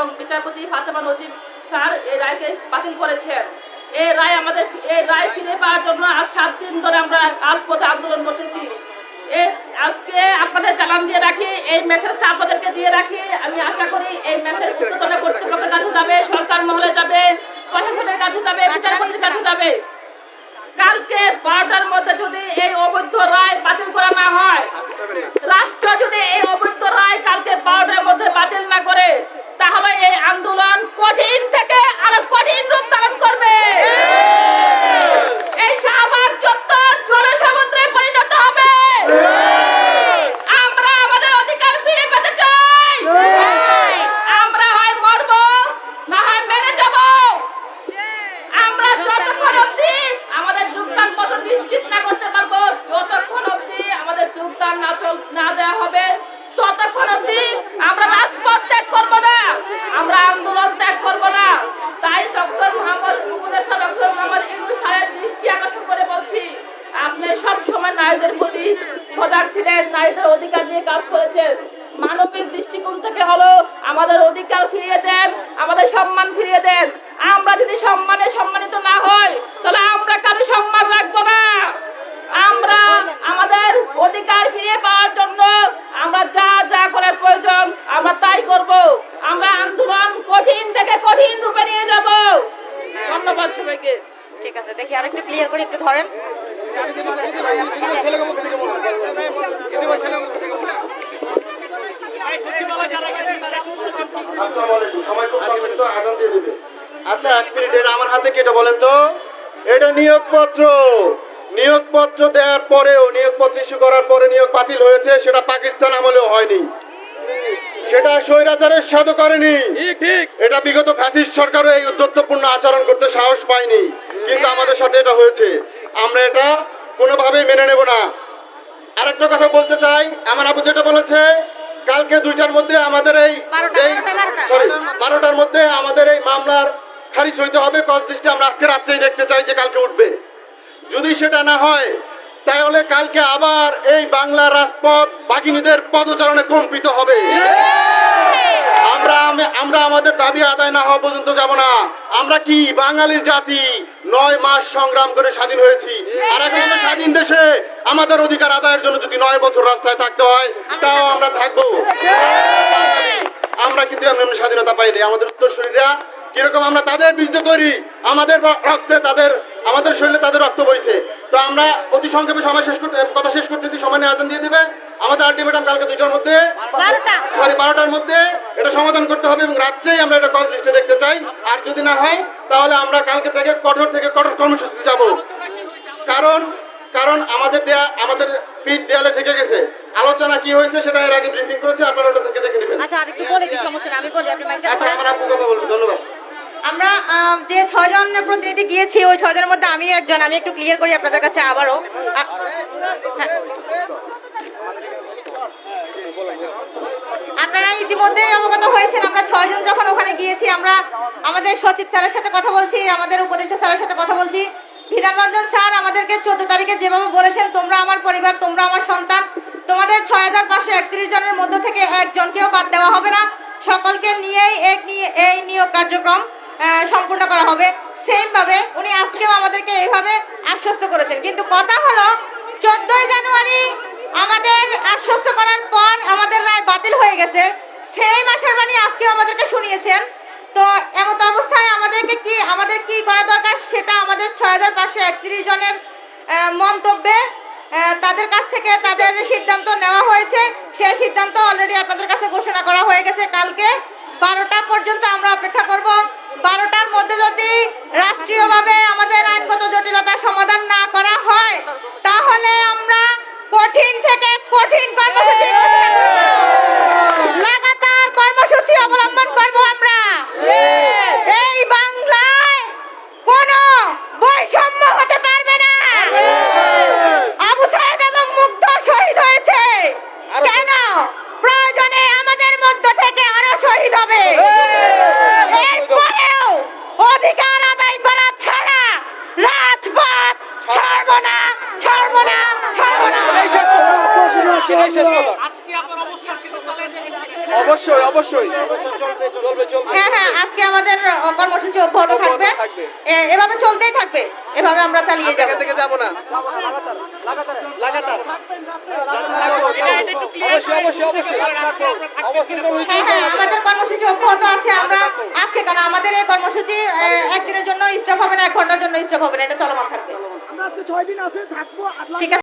এবং বিচারপতি ফাতেমা নজিব স্যার এই রায়কে বাতিল করেছেন। এই রায় আমাদের এই রায় ফিরে পাওয়ার জন্য আজ সাত দিন ধরে আমরা রাজপথে আন্দোলন করতেছি। আজকে আপনাদের জানান দিয়ে রাখি, এই মেসেজটা আপনাদেরকে দিয়ে রাখি। আমি আশা করি এই মেসেজ উচ্চতর কর্তৃপক্ষের কাছে যাবে, সরকার মহলে যাবে, প্রশাসনের কাছে যাবে, বিচারপতির কাছে যাবে। কালকে বারোটার মধ্যে যদি এই অবৈধ রায় বাতিল করা না হয়, রাষ্ট্র যদি এই অবৈধ রায় কালকে বারোটার মধ্যে বাতিল না করে তাহলে এই আন্দোলন কঠিন থেকে আরও কঠিন রূপ ধারণ করবে এই শাহবাগ চত্বর জনসমুদ্রে পরিণত হবে আমরা আমাদের অধিকার ফিরে পেতে চাই আমরা হয় মরব না হয় মেরে যাব আমরা যতক্ষণ অব্দি আমাদের যোগদান পত্র নিশ্চিত না করতে পারব যতক্ষণ অব্দি আমাদের যোগদান না চল না দেওয়া হবে ততক্ষণ অব্দি আমরা রাজপথ ত্যাগ করব না আমরা আন্দোলন ত্যাগ করব না তাই ডক্টর মোহাম্মদ উপদেষ্টা ডক্টর মোহাম্মদ ইউনুস স্যারের দৃষ্টি আকর্ষণ করে বলছি আপনি সব সময় নারীদের প্রতি সজাগ ছিলেন নারীদের অধিকার নিয়ে কাজ করেছেন। মানবিক দৃষ্টিকোণ থেকে হলো আমাদের অধিকার ফিরিয়ে দেন, আমাদের সম্মান ফিরিয়ে দেন। আমরা যদি সম্মানে সম্মানিত না হই, তাহলে আমরা কারও সম্মান রাখব না। আমরা আমাদের অধিকার ফিরিয়ে পাওয়ার জন্য আমরা যা যা করার প্রয়োজন, আমরা তাই করব। আমরা আন্দোলন কঠিন থেকে কঠিন রূপে নিয়ে যাব। ধন্যবাদ সবাইকে। ঠিক আছে, দেখি আরেকটু ক্লিয়ার করে একটু ধরেন। খুব সংক্ষিপ্ত দিয়ে দিবে। আচ্ছা এক মিনিট এটা আমার হাতে কেটে বলেন তো? এটা নিয়োগপত্র। নিয়োগপত্র দেওয়ার পরেও নিয়োগপত্র ইস্যু করার পরে নিয়োগ বাতিল হয়েছে সেটা পাকিস্তান আমলেও হয়নি। সেটা স্বৈরাচারের সাথে করেনি। এটা বিগত ফ্যাসিস্ট সরকারও এই উদ্ধত্তপূর্ণ আচরণ করতে সাহস পায়নি। কিন্তু আমাদের সাথে এটা হয়েছে। আমরা এটা কোনোভাবেই মেনে নেব না। আরেকটা কথা বলতে চাই আমার আবু যেটা বলেছে কালকে দুইটার মধ্যে আমাদের এই। সরি বারোটার মধ্যে আমাদের এই মামলার খারিজ হইতে হবে কজ লিস্টে আমরা আজকে রাত্রেই দেখতে চাই যে কালকে উঠবে। যদি সেটা না হয় তাহলে কালকে আবার এই বাংলা রাজপথ বাঘিনীদের পদচারণে কম্পিত হবে। আমরা আমরা আমাদের দাবি আদায় না হওয়া পর্যন্ত যাব না। আমরা কি বাঙালি জাতি? নয় মাস সংগ্রাম করে স্বাধীন হয়েছি। আর এখন স্বাধীন দেশে। আমাদের অধিকার আদায়ের জন্য যদি নয় বছর রাস্তায় থাকতে হয়, তাও আমরা থাকব। আমরা কিন্তু এমনি স্বাধীনতা পাইনি। আমাদের উত্তরসূরিরা কীরকম আমরা তাদের বীজতে তৈরি আমাদের রক্তে তাদের, আমাদের শরীরে তাদের রক্ত বইছে। তো আমরা অতি সংক্ষেপে সময় শেষ করতে কথা শেষ করতেছি সময় নিয়ে আজান দিয়ে দিবে। আমাদের আলটিমেটাম কালকে দুইটার মধ্যে সরি বারোটার মধ্যে এটা সমাধান করতে হবে এবং রাত্রেই আমরা এটা কজ লিস্টে দেখতে চাই। আর যদি না হয় তাহলে আমরা কালকে থেকে কঠোর থেকে কঠোর কর্মসূচিতে যাব। কারণ কারণ আমাদের দেয়া আমাদের পিঠ দেয়ালে থেকে গেছে। আলোচনা কি হয়েছে সেটা এর আগে ব্রিফিং করেছে আপনারা ওটা থেকে দেখে নেবেন আচ্ছা আরেকটু বলে দিই সমস্যা নেই, আমি বলি আপনি মাইকটা আচ্ছা ধরেন। আমার আপু কথা বলব ধন্যবাদ আমরা আম, যে ছজন প্রতিনিধি গিয়েছি, ওই ছজনের মধ্যে আমি একজন, আমি একটু ক্লিয়ার করি আপনাদের কাছে আবারও। হ্যাঁ। আপনারা ইতিমধ্যে অবগত হয়েছেন, আমরা ছয়জন যখন ওখানে গিয়েছি, আমরা আমাদের সচিব স্যারের সাথে কথা বলছি, আমাদের উপদেষ্টা স্যারের সাথে কথা বলছি। বিধানরঞ্জন স্যার আমাদেরকে চোদ্দ তারিখে যেভাবে বলেছেন, তোমরা আমার পরিবার, তোমরা আমার সন্তান, তোমাদের ছয় হাজার পাঁচশো একত্রিশ জনের মধ্য থেকে একজনকেও বাদ দেওয়া হবে না। সকলকে নিয়েই এক নিয়ে এই নিয়োগ কার্যক্রম। সম্পূর্ণ করা হবে। সেম ভাবে উনি আজকেও আমাদেরকে এইভাবে আশ্বস্ত করেছেন। কিন্তু কথা হলো, চোদ্দই জানুয়ারি আমাদের আশ্বস্ত করার পর আমাদের রায় বাতিল হয়ে গেছে। সেই মাসের বাণী আজকে আমাদেরকে শুনিয়েছেন। তো এমত অবস্থায় আমাদেরকে কি, আমাদের কি করা দরকার সেটা আমাদের ছয় হাজার পাঁচশো একত্রিশ জনের মন্তব্যে তাদের কাছ থেকে তাদের সিদ্ধান্ত নেওয়া হয়েছে। সেই সিদ্ধান্ত অলরেডি আপনাদের কাছে ঘোষণা করা হয়ে গেছে। কালকে বারোটা পর্যন্ত আমরা অপেক্ষা করব। বারোটার মধ্যে যদি রাষ্ট্রীয়ভাবে আমাদের আইনগত জটিলতার সমাধান না করা হয়, তাহলে আমরা কঠিন থেকে কঠিন কর্মসূচি লাগাতার কর্মসূচি অবলম্বন করব আমরা। এই বাংলায় কোনো বৈষম্য হতে পারবে না। আবু সাহেদ এবং মুগ্ধ শহীদ হয়েছে। কেন? প্রয়োজনে আমাদের মধ্য থেকে আরও শহীদ হবে। অধিকার আদায় করা ছাড়া রাজপথ ছাড়বো না ছাড়বো না ছাড়বো না। অবশ্যই অবশ্যই। হ্যাঁ হ্যাঁ আজকে আমাদের কর্মসূচি অব্যাহত থাকবে। এভাবে চলতেই থাকবে এভাবে আমরা চালিয়ে থেকে থেকে যাব না। লাগাতার অবশ্যই অবশ্যই অবশ্যই হ্যাঁ হ্যাঁ আমাদের কর্মসূচি অব্যাহত আছে আমরা আজকে কেন আমাদের এই কর্মসূচি একদিনের জন্য স্টপ হবে না এক ঘণ্টার জন্য স্টপ হবে না এটা চলমান থাকবে। আমরা আজকে ছয় দিন আছে থাকব ঠিক আছে।